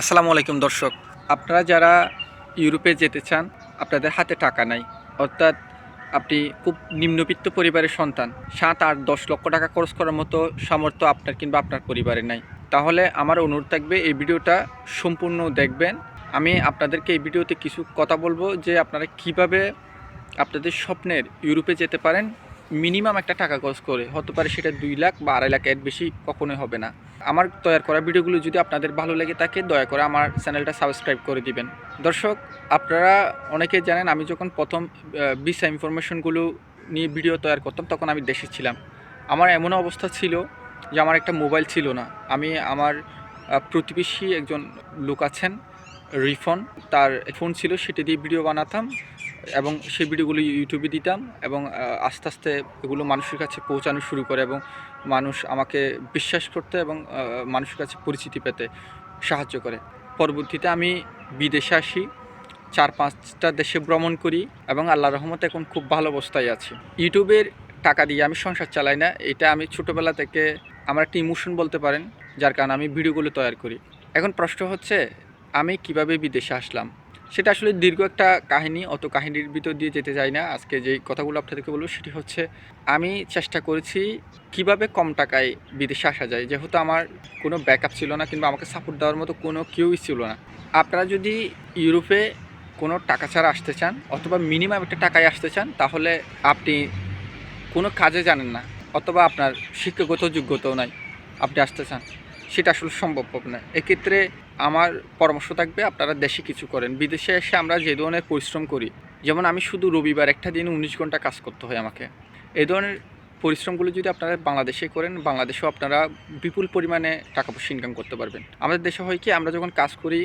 আসসালামু আলাইকুম দর্শক। আপনারা যারা ইউরোপে যেতে চান, আপনাদের হাতে টাকা নাই। অর্থাৎ আপনি খুব নিম্নবিত্ত পরিবারের সন্তান, সাত, আট, দশ লক্ষ টাকা খরচ করার মতো সামর্থ্য আপনার কিংবা আপনার পরিবারে নাই। তাহলে আমার অনুরোধ থাকবে, এই ভিডিওটা সম্পূর্ণ দেখবেন। আমি আপনাদেরকে এই ভিডিওতে কিছু কথা বলব যে আপনারা কীভাবে আপনাদের স্বপ্নের ইউরোপে যেতে পারেন। মিনিমাম একটা টাকা খরচ করে, হতে পারে সেটা দুই লাখ বা আড়াই লাখ এর বেশি কখনোই হবে না। আমার তৈরি করা ভিডিওগুলো যদি আপনাদের ভালো লেগে থাকে দয়া করে আমার চ্যানেলটা সাবস্ক্রাইব করে দিবেন। দর্শক, আপনারা অনেকে জানেন আমি যখন প্রথম ভিসা ইনফরমেশনগুলো নিয়ে ভিডিও তৈরি করতাম তখন আমি দেশে ছিলাম। আমার এমন অবস্থা ছিল যে আমার একটা মোবাইল ছিল না। আমি আমার প্রতিবেশী একজন লোক আছেন, রিফন, তার ফোন ছিল, সেটি দিয়ে ভিডিও বানাতাম। এবং সেই ভিডিওগুলো ইউটিউবে দিতাম এবং আস্তে আস্তে এগুলো মানুষের কাছে পৌঁছানো শুরু করে এবং মানুষ আমাকে বিশ্বাস করতে এবং মানুষের কাছে পরিচিতি পেতে সাহায্য করে। পরবর্তীতে আমি বিদেশে আসি, চার পাঁচটা দেশে ভ্রমণ করি এবং আল্লাহ রহমত এখন খুব ভালো অবস্থায় আছি। ইউটিউবের টাকা দিয়ে আমি সংসার চালাই না, এটা আমি ছোটোবেলা থেকে আমার একটা ইমোশন বলতে পারেন, যার কারণে আমি ভিডিওগুলো তৈরি করি। এখন প্রশ্ন হচ্ছে, আমি কীভাবে বিদেশে আসলাম? সেটা আসলে দীর্ঘ একটা কাহিনী, অত কাহিনীর ভিতর দিয়ে যেতে চাই না। আজকে যেই কথাগুলো আপনাদেরকে বলব সেটি হচ্ছে, আমি চেষ্টা করেছি কীভাবে কম টাকায় বিদেশে আসা যায়। যেহেতু আমার কোনো ব্যাকআপ ছিল না কিংবা আমাকে সাপোর্ট দেওয়ার মতো কোনো কেউই ছিল না। আপনারা যদি ইউরোপে কোনো টাকা ছাড়া আসতে চান অথবা মিনিমাম একটা টাকায় আসতে চান, তাহলে আপনি কোনো কাজে জানেন না অথবা আপনার শিক্ষাগত যোগ্যতাও নাই। আপনি আসতে চান। সেটা আসলে সম্ভব হবে না। এক্ষেত্রে আমার পরামর্শ থাকবে আপনারা দেশে কিছু করেন। বিদেশে এসে আমরা যে ধরনের পরিশ্রম করি, যেমন আমি শুধু রবিবার একটা দিন উনিশ ঘণ্টা কাজ করতে হয় আমাকে। এই ধরনের পরিশ্রমগুলো যদি আপনারা বাংলাদেশে করেন, বাংলাদেশেও আপনারা বিপুল পরিমাণে টাকা পয়সা ইনকাম করতে পারবেন। আমাদের দেশে হয় কি, আমরা যখন কাজ করি,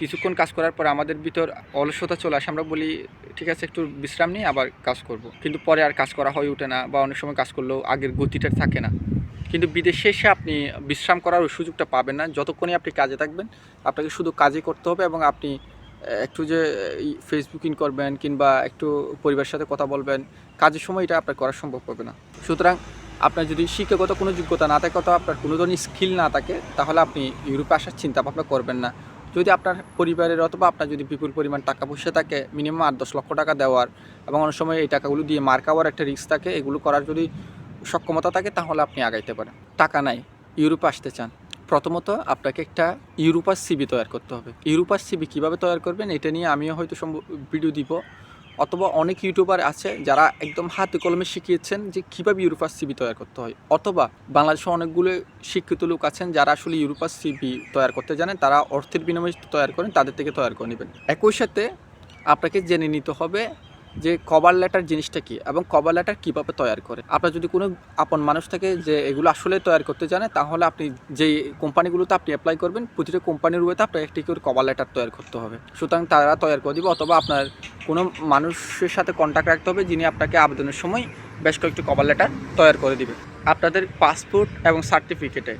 কিছুক্ষণ কাজ করার পর আমাদের ভিতর অলসতা চলে আসে, আমরা বলি, ঠিক আছে, একটু বিশ্রাম নিয়ে আবার কাজ করব। কিন্তু পরে আর কাজ করা হয়ে ওঠে না বা অনেক সময় কাজ করলেও আগের গতিটা থাকে না। কিন্তু বিদেশে এসে আপনি বিশ্রাম করার সুযোগটা পাবেন না। যতক্ষণই আপনি কাজে থাকবেন, আপনাকে শুধু কাজই করতে হবে এবং আপনি একটু যে ফেসবুক ইন করবেন কিংবা একটু পরিবারের সাথে কথা বলবেন, কাজের সময় এটা আপনার করা সম্ভব হবে না। সুতরাং আপনার যদি শিক্ষাগত কোনো যোগ্যতা না থাকে, অথবা আপনার কোনো ধরনের স্কিল না থাকে, তাহলে আপনি ইউরোপে আসার চিন্তা ভাবনা করবেন না। যদি আপনার পরিবারের অথবা আপনার যদি বিপুল পরিমাণ টাকা পয়সা থাকে মিনিমাম আট দশ লক্ষ টাকা দেওয়ার, এবং অনেক সময় এই টাকাগুলো দিয়ে মার খাওয়ার একটা রিস্ক থাকে, এগুলো করার যদি সক্ষমতা থাকে, তাহলে আপনি আগাইতে পারেন। টাকা নাই ইউরোপে আসতে চান। প্রথমত আপনাকে একটা ইউরোপার সিবি তৈরি করতে হবে। ইউরোপার সিবি কীভাবে তৈরি করবেন এটা নিয়ে আমিও হয়তো ভিডিও দিব। অথবা অনেক ইউটিউবার আছে যারা একদম হাতে কলমে শিখিয়েছেন যে কীভাবে ইউরোপার সিবি তৈরি করতে হয়। অথবা বাংলাদেশে অনেকগুলো শিক্ষিত লোক আছেন যারা আসলে ইউরোপার সিবি তৈরি করতে জানেন, তারা অর্থের বিনিময়ে তৈরি করেন, তাদের থেকে তৈরি করে নেবেন। একই সাথে আপনাকে জেনে নিতে হবে যে কভার লেটার জিনিসটা কি এবং কভার লেটার কীভাবে তৈরি করে? আপনার যদি কোনো আপন মানুষ থাকে যে এগুলো আসলে তৈরি করতে জানে, তাহলে আপনি যেই কোম্পানিগুলোতে আপনি অ্যাপ্লাই করবেন, প্রতিটা কোম্পানির ওয়েতে আপনার একটি করে কভার লেটার তৈরি করতে হবে। সুতরাং তারা তৈরি করে দিবে অথবা আপনার কোনো মানুষের সাথে কন্ট্যাক্ট রাখতে হবে যিনি আপনাকে আবেদনের সময় বেশ কয়েকটি কভার লেটার তৈরি করে দিবে। আপনাদের পাসপোর্ট এবং সার্টিফিকেটে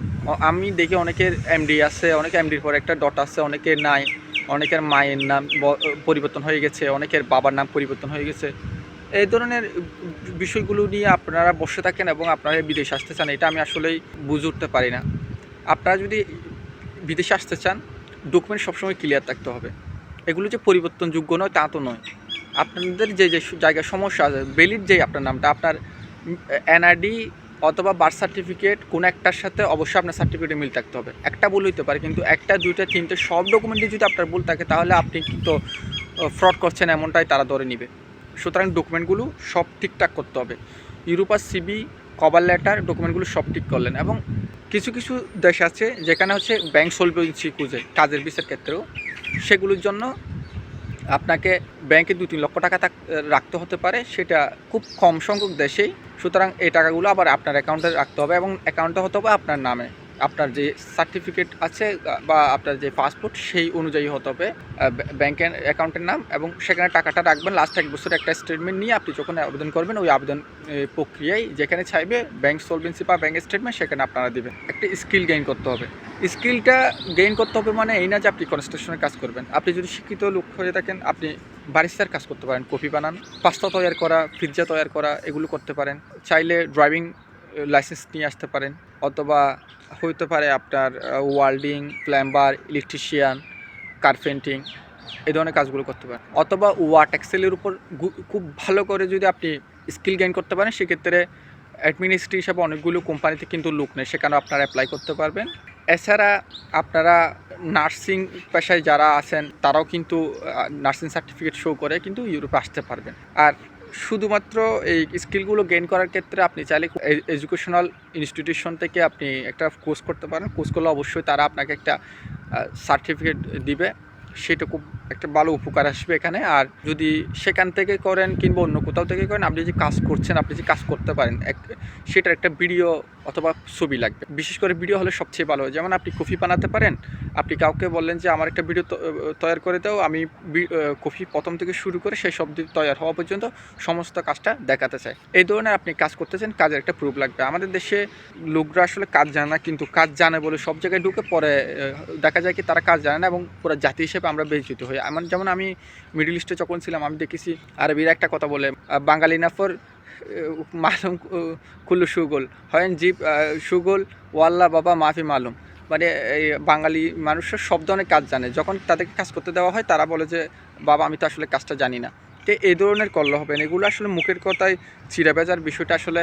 আমি দেখি অনেকের এমডি আছে, অনেক এমডির পর একটা ডট আছে, অনেকের নাই। অনেকের মায়ের নাম পরিবর্তন হয়ে গেছে, অনেকের বাবার নাম পরিবর্তন হয়ে গেছে। এই ধরনের বিষয়গুলো নিয়ে আপনারা বসে থাকেন এবং আপনারা বিদেশে আসতে চান, এটা আমি আসলেই বুঝে উঠতে পারি না। আপনারা যদি বিদেশে আসতে চান ডকুমেন্ট সবসময় ক্লিয়ার থাকতে হবে। এগুলো যে পরিবর্তনযোগ্য নয়, তা তো নয়। আপনাদের যে যে জায়গায় সমস্যা আছে বেলির যে আপনার নামটা, আপনার এনআইডি অথবা বার্থ সার্টিফিকেট কোনো একটার সাথে অবশ্যই আপনার সার্টিফিকেটে মিল থাকতে হবে। একটা ভুল হইতে পারে, কিন্তু একটা, দুইটা, তিনটে, সব ডকুমেন্টে যদি আপনার ভুল থাকে, তাহলে আপনি কিন্তু ফ্রড করছেন এমনটাই তারা ধরে নিবে। সুতরাং ডকুমেন্টগুলো সব ঠিকঠাক করতে হবে। ইউরোপার সিবি কভার লেটার ডকুমেন্টগুলো সব ঠিক করলেন এবং কিছু কিছু দেশ আছে যেখানে হচ্ছে ব্যাংক সলভেন্সি খুঁজে, কাজের বিষয়ের ক্ষেত্রেও। সেগুলোর জন্য আপনাকে ব্যাংকে দু তিন লক্ষ টাকা রাখতে হতে পারে। সেটা খুব কম সংখ্যক দেশেই সুতরাং এই টাকাগুলো আবার আপনার অ্যাকাউন্টে রাখতে হবে এবং অ্যাকাউন্টটা হতে হবে আপনার নামে। আপনার যে সার্টিফিকেট আছে, বা আপনার যে পাসপোর্ট সেই অনুযায়ী হতে হবে ব্যাংকের অ্যাকাউন্টের নাম এবং সেখানে টাকাটা রাখবেন। লাস্ট এক বছর একটা স্টেটমেন্ট নিয়ে আপনি যখন আবেদন করবেন, ওই আবেদন প্রক্রিয়ায় যেখানে চাইবে ব্যাংক সলভেন্সি বা ব্যাংক স্টেটমেন্ট সেখানে আপনারা দেবেন। একটা স্কিল গেইন করতে হবে। স্কিলটা গেইন করতে হবে মানে এই না যে আপনি কনস্ট্রাকশনের কাজ করবেন। আপনি যদি শিক্ষিত লোক হয়ে থাকেন, আপনি বারিস্তার কাজ করতে পারেন কফি বানান, পাস্তা তৈরি করা, পিৎজা তৈরি করা, এগুলো করতে পারেন। চাইলে ড্রাইভিং লাইসেন্স নিয়ে আসতে পারেন, অথবা হইতে পারে আপনার ওয়ার্ল্ডিং প্ল্যাম্বার ইলেকট্রিশিয়ান কার্পেন্টিং এই ধরনের কাজগুলো করতে পারেন। অথবা ওয়াট এক্সেলের উপর খুব ভালো করে যদি আপনি স্কিল গেইন করতে পারেন, সেক্ষেত্রে অ্যাডমিনিস্ট্রি হিসাবে অনেকগুলো কোম্পানিতে কিন্তু লোক নেই, সেখানে আপনারা অ্যাপ্লাই করতে পারবেন। এছাড়া আপনারা নার্সিং পেশায় যারা আছেন, তারাও কিন্তু নার্সিং সার্টিফিকেট শো করে কিন্তু ইউরোপে আসতে পারবেন। আর শুধুমাত্র এই স্কিলগুলো গেইন করার ক্ষেত্রে আপনি চাইলে এডুকেশনাল ইনস্টিটিউশন থেকে আপনি একটা কোর্স করতে পারেন। কোর্স করলে অবশ্যই তারা আপনাকে একটা সার্টিফিকেট দিবে। সেটা খুব একটা ভালো উপকার আসবে এখানে। আর যদি সেখান থেকে করেন কিংবা অন্য কোথাও থেকে করেন, আপনি যে কাজ করছেন, আপনি যে কাজ করতে পারেন, এক, সেটার একটা ভিডিও অথবা ছবি লাগবে। বিশেষ করে ভিডিও হলে সবচেয়ে ভালো হয়। যেমন আপনি কফি বানাতে পারেন, আপনি কাউকে বললেন যে, আমার একটা ভিডিও তৈরি করে দাও, আমি কফি প্রথম থেকে শুরু করে সেই সব তৈরি হওয়া পর্যন্ত সমস্ত কাজটা দেখাতে চাই। এই ধরনের আপনি কাজ করতেছেন কাজের একটা প্রুফ লাগবে। আমাদের দেশে লোকরা আসলে কাজ জানে না, কিন্তু কাজ জানে বলে সব জায়গায় ঢুকে পরে দেখা যায় কি তারা কাজ জানে না এবং পুরো জাতি হিসেবে আমরা বেজিত হই। এমন যেমন আমি মিডল ইস্টে যখন ছিলাম, আমি দেখেছি আরবির একটা কথা বলে বাঙালি নাফর মালুম কুল্লু সুগোল। হয় জীব সুগোল, ওয়াল্লা, বাবা, মাফি, মালুম। মানে এই বাঙালি মানুষের সব ধরনের কাজ জানে। যখন তাদেরকে কাজ করতে দেওয়া হয়, তারা বলে যে, বাবা, আমি তো আসলে কাজটা জানি না। তো এই ধরনের করলে হবে না। এগুলো আসলে মুখের কথায় চিরা বেজার বিষয়টা আসলে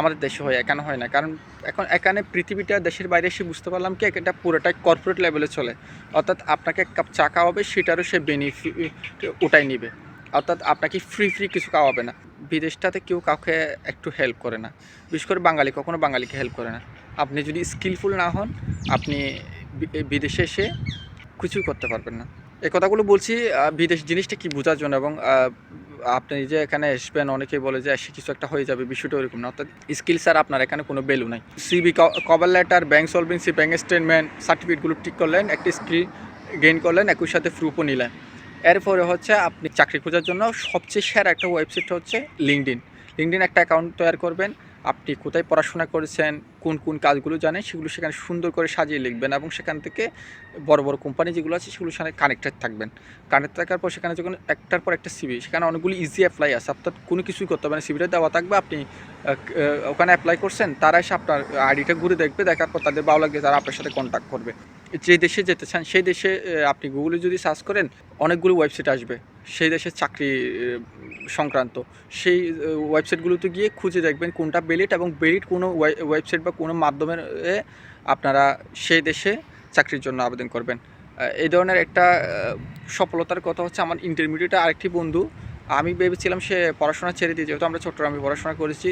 আমাদের দেশে হয়, এখানে হয় না। কারণ এখন এখানে পৃথিবীটা, দেশের বাইরে এসে বুঝতে পারলাম কি, এটা পুরোটাই কর্পোরেট লেভেলে চলে। অর্থাৎ আপনাকে এক কাপ চা খাওয়াবে, সেটারও সে বেনিফিট ওটাই নিবে। অর্থাৎ আপনাকে ফ্রি ফ্রি কিছু খাওয়াবে না। বিদেশটাতে কেউ কাউকে একটু হেল্প করে না। বিশেষ করে বাঙালি, কখনো বাঙালিকে হেল্প করে না। আপনি যদি স্কিলফুল না হন, আপনি বিদেশে এসে কিছুই করতে পারবেন না। এই কথাগুলো বলছি বিদেশ জিনিসটা কি বোঝার জন্য এবং আপনি যে এখানে আসবেন, অনেকেই বলে যে এসে কিছু একটা হয়ে যাবে, বিষয়টা ওরকম না। অর্থাৎ স্কিল স্যার আপনার এখানে কোনো ভ্যালু নাই। CV cover letter bank solvency bank statement সার্টিফিকেটগুলো ঠিক করলেন, একটি স্কিল গেইন করলেন, একই সাথে প্রুফও নিলেন। এরপরে হচ্ছে আপনি চাকরি খোঁজার জন্য সবচেয়ে সেরা একটা ওয়েবসাইট হচ্ছে লিঙ্কডিন লিঙ্কডিন একটা অ্যাকাউন্ট তৈরি করবেন। আপনি কোথায় পড়াশোনা করেছেন, কোন কোন কাজগুলো জানেন, সেগুলো সেখানে সুন্দর করে সাজিয়ে লিখবেন এবং সেখান থেকে বড় বড় কোম্পানি যেগুলো আছে সেগুলো সেখানে কানেক্টেড থাকবেন। কানেক্ট থাকার পর সেখানে যখন একটার পর একটা সিবি সেখানে অনেকগুলো ইজি অ্যাপ্লাই আছে। অর্থাৎ কোনো কিছুই করতে হবে না। সিবিটা দেওয়া থাকবে, আপনি ওখানে অ্যাপ্লাই করছেন, তারা এসে আপনার আইডিটা ঘুরে দেখবে, দেখার পর তাদের ভালো লাগবে, তারা আপনার সাথে কন্ট্যাক্ট করবে। যে দেশে যেতে চান, সেই দেশে আপনি গুগলে যদি সার্চ করেন, অনেকগুলো ওয়েবসাইট আসবে। সেই দেশের চাকরি সংক্রান্ত। সেই ওয়েবসাইটগুলোতে গিয়ে খুঁজে দেখবেন কোনটা বেলিট এবং বেলিট কোনো ওয়েবসাইট বা কোনো মাধ্যমের আপনারা সেই দেশে চাকরির জন্য আবেদন করবেন। এই ধরনের একটা সফলতার কথা হচ্ছে আমার ইন্টারমিডিয়েটে আরেকটি বন্ধু আমি ভেবেছিলাম সে পড়াশোনা ছেড়ে দিয়ে, যেহেতু আমরা চট্টগ্রামে পড়াশোনা করেছি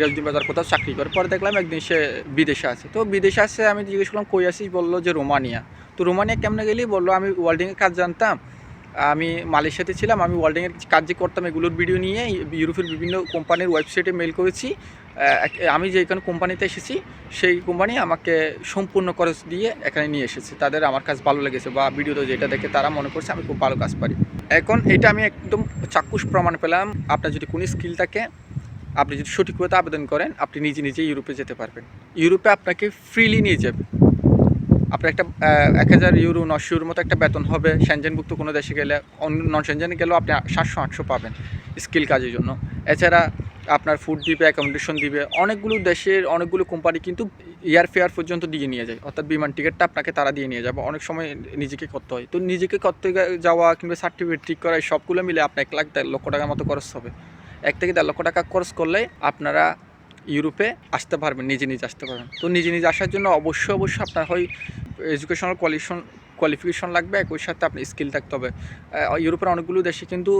রেলজি বাজার কোথাও চাকরি করে। পরে দেখলাম একদিন সে বিদেশে আছে। তো বিদেশে আছে আমি জিজ্ঞেস করলাম, কই আসিস বলল যে রোমানিয়া। তো রোমানিয়া কেমনে গেলি? বলল, আমি ওয়েল্ডিংয়ের কাজ জানতাম। আমি মালয়েশিয়াতে ছিলাম, আমি ওয়েল্ডিংয়ের কাজ যে করতাম, এগুলোর ভিডিও নিয়ে ইউরোপের বিভিন্ন কোম্পানির ওয়েবসাইটে মেল করেছি। আমি যে এখানে কোম্পানিতে এসেছি, সেই কোম্পানি আমাকে সম্পূর্ণ খরচ দিয়ে এখানে নিয়ে এসেছে। তাদের আমার কাজ ভালো লেগেছে বা ভিডিওতে যেটা দেখে তারা মনে করছে, আমি খুব ভালো কাজ পারি। এখন এটা আমি একদম চাক্ষুষ প্রমাণ পেলাম। আপনার যদি কোনো স্কিল থাকে, আপনি যদি সঠিকভাবে আবেদন করেন, আপনি নিজে নিজে ইউরোপে যেতে পারবেন। ইউরোপে আপনাকে ফ্রিলি নিয়ে যাবে। আপনার একটা এক হাজার ইউরো নশো ইউরোর মতো একটা বেতন হবে। সেনজেনভুক্ত কোনো দেশে গেলে, অন্য নন সেনজেনে গেলেও আপনি সাতশো, আটশো পাবেন স্কিল কাজের জন্য। এছাড়া আপনার ফুড দিবে অ্যাকোমোডেশন দিবে, অনেকগুলো দেশের অনেকগুলো কোম্পানি কিন্তু এয়ার ফেয়ার পর্যন্ত দিয়ে নিয়ে যায়। অর্থাৎ বিমান টিকিটটা আপনাকে তারা দিয়ে নিয়ে যাবে। অনেক সময় নিজেকে করতে হয়। তো নিজেকে করতে যাওয়া কিংবা সার্টিফিকেট ঠিক করা সবগুলো মিলে আপনার এক লাখ দেড় লক্ষ টাকার মতো খরচ হবে। এক থেকে দেড় লক্ষ টাকা খরচ করলে আপনারা ইউরোপে আসতে পারবেন, নিজে নিজে আসতে পারবেন। তো নিজে নিজে আসার জন্য অবশ্যই অবশ্যই আপনার হয় এডুকেশনাল কোয়ালিফিকেশন কোয়ালিফিকেশন লাগবে একই সাথে আপনার স্কিল থাকতে হবে। ইউরোপের অনেকগুলো দেশে কিন্তু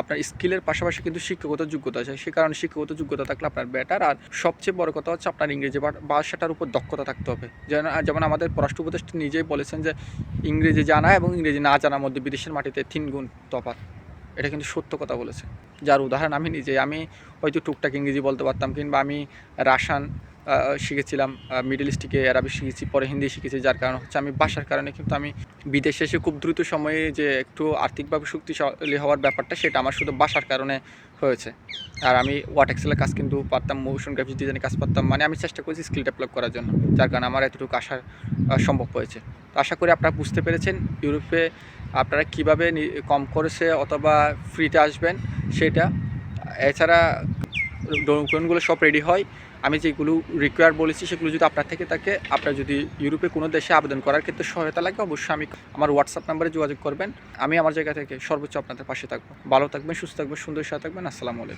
আপনার স্কিলের পাশাপাশি কিন্তু শিক্ষাগত যোগ্যতা আছে। সে কারণে শিক্ষাগত যোগ্যতা থাকলে আপনার বেটার আর সবচেয়ে বড় কথা হচ্ছে আপনার ইংরেজি ভাষাটার উপর দক্ষতা থাকতে হবে। যেন যেমন আমাদের পররাষ্ট্র উপদেষ্টা নিজেই বলেছেন যে ইংরেজি জানা এবং ইংরেজি না জানার মধ্যে বিদেশের মাটিতে তিন গুণ তফাৎ। এটা কিন্তু সত্য কথা বলেছে যার উদাহরণ আমি নিজে আমি হয়তো টুকটাক ইংরেজি বলতে পারতাম কিংবা আমি আহ, শিখেছিলাম মিডল ইস্ট থেকে আরবি শিখেছি, পরে হিন্দি শিখেছি, যার কারণ হচ্ছে আমি বাসার কারণে কিন্তু আমি বিদেশে এসে খুব দ্রুত সময়ে যে একটু আর্থিকভাবে শক্তিশালী হওয়ার ব্যাপারটা, সেটা আমার শুধু বাসার কারণে হয়েছে। আর আমি ওয়াট এক্সেলের কাজ কিন্তু পারতাম মোশন গ্রাফিক্স ডিজাইনের কাজ পারতাম মানে আমি চেষ্টা করেছি স্কিল ডেভেলপ করার জন্য, যার কারণে আমার এতটুকু আসার সম্ভব হয়েছে। তো আশা করি আপনারা বুঝতে পেরেছেন ইউরোপে আপনারা কীভাবে কম করেছে অথবা ফ্রিতে আসবেন, সেটা। এছাড়া ডকুমেন্টগুলো সব রেডি হয়। আমি যেগুলো রিকোয়ার বলেছি, সেগুলো যদি আপনার থেকে থাকে, আপনার যদি ইউরোপে কোনো দেশে আবেদন করার ক্ষেত্রে সহায়তা লাগে, অবশ্যই আমি আমার হোয়াটসঅ্যাপ নাম্বারে যোগাযোগ করবেন। আমি আমার জায়গা থেকে সর্বোচ্চ আপনাদের পাশে থাকব। ভালো থাকবেন, সুস্থ থাকবেন, সুন্দর সাথে থাকবেন। আসসালামু আলাইকুম।